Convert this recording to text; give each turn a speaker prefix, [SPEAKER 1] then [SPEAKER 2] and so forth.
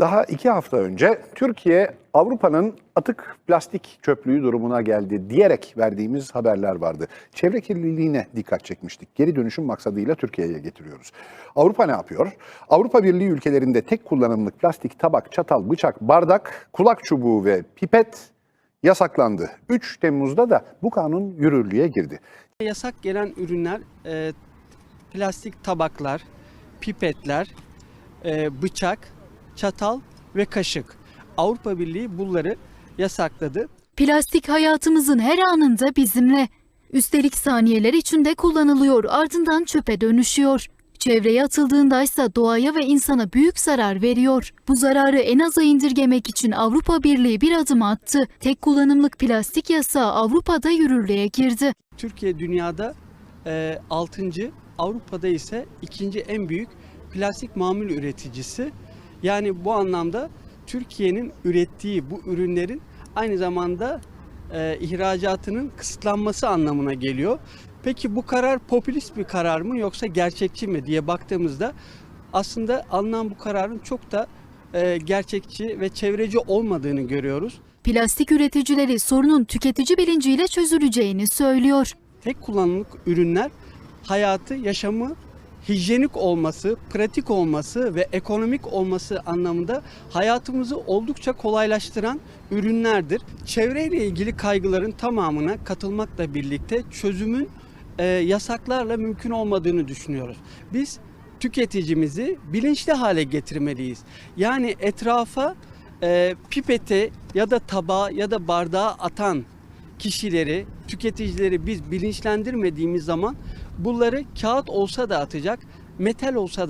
[SPEAKER 1] Daha iki hafta önce Türkiye Avrupa'nın atık plastik çöplüğü durumuna geldi diyerek verdiğimiz haberler vardı. Çevre kirliliğine dikkat çekmiştik. Geri dönüşüm maksadıyla Türkiye'ye getiriyoruz. Avrupa ne yapıyor? Avrupa Birliği ülkelerinde tek kullanımlık plastik tabak, çatal, bıçak, bardak, kulak çubuğu ve pipet yasaklandı. 3 Temmuz'da da bu kanun yürürlüğe girdi.
[SPEAKER 2] Yasak gelen ürünler e, plastik tabaklar, pipetler, e, bıçak, çatal ve kaşık. Avrupa Birliği bunları yasakladı.
[SPEAKER 3] Plastik hayatımızın her anında bizimle. Üstelik saniyeler içinde kullanılıyor, ardından çöpe dönüşüyor. Çevreye atıldığındaysa doğaya ve insana büyük zarar veriyor. Bu zararı en aza indirgemek için Avrupa Birliği bir adım attı. Tek kullanımlık plastik yasağı Avrupa'da yürürlüğe girdi.
[SPEAKER 2] Türkiye dünyada e, 6. Avrupa'da ise ikinci en büyük plastik mamul üreticisi. Yani bu anlamda Türkiye'nin ürettiği bu ürünlerin aynı zamanda e, ihracatının kısıtlanması anlamına geliyor. Peki bu karar popülist bir karar mı yoksa gerçekçi mi diye baktığımızda aslında alınan bu kararın çok da e, gerçekçi ve çevreci olmadığını görüyoruz.
[SPEAKER 3] Plastik üreticileri sorunun tüketici bilinciyle çözüleceğini söylüyor.
[SPEAKER 2] tek kullanımlık ürünler hayatı, yaşamı hijyenik olması, pratik olması ve ekonomik olması anlamında hayatımızı oldukça kolaylaştıran ürünlerdir. Çevreyle ilgili kaygıların tamamına katılmakla birlikte çözümün e, yasaklarla mümkün olmadığını düşünüyoruz. Biz tüketicimizi bilinçli hale getirmeliyiz. Yani etrafa e, pipeti ya da tabağı ya da bardağı atan kişileri, tüketicileri biz bilinçlendirmediğimiz zaman bunları kağıt olsa da atacak, metal olsa da